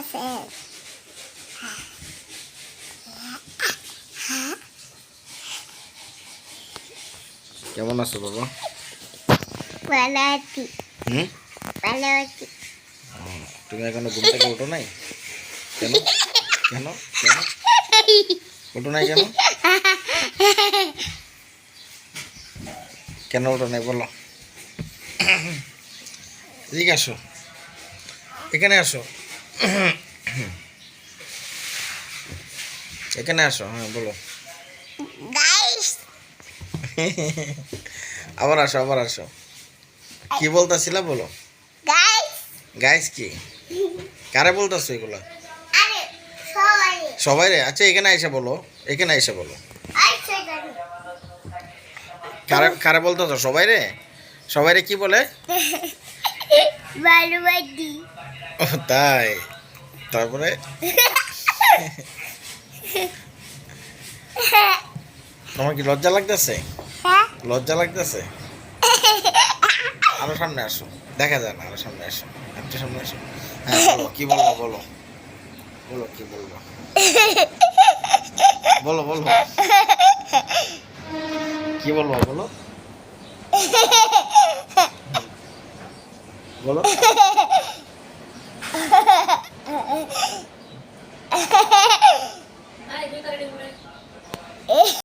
আছে। কেমন আছো বাবা? ভালো আছি। হুম? ভালো আছি। তুমি এখনও ঘুম থেকে ওঠো নাই? কেন? কেন? কেন? ওঠো নাই কেন? কেন ওঠো নাই বলো? এদিকে আসো। এখানে আসো। এখানে আসো হ্যাঁ বলো। আবার আসো আবার আসো। কি বলতেছিলা বলো? গাইস কি? কারে বলতেছো এগুলা? সবাই। রে? আচ্ছা এখানে এসে বলো। এখানে এসে বলো। কারে কারে বলতেছো? সবাই রে? সবাই রে কি বলে? তাই। তারপরে? তোমার কি লজ্জা লাগতেছে? হ্যাঁ। লজ্জা লাগতেছে? আরও সামনে আসো। দেখা যায় না আরও সামনে আসো। একটু সামনে আসো। হ্যাঁ বলো কি বলব বলো? বলো কি বলব? বলো বলো। কি বলব বলো? বলো। Mm-hmm.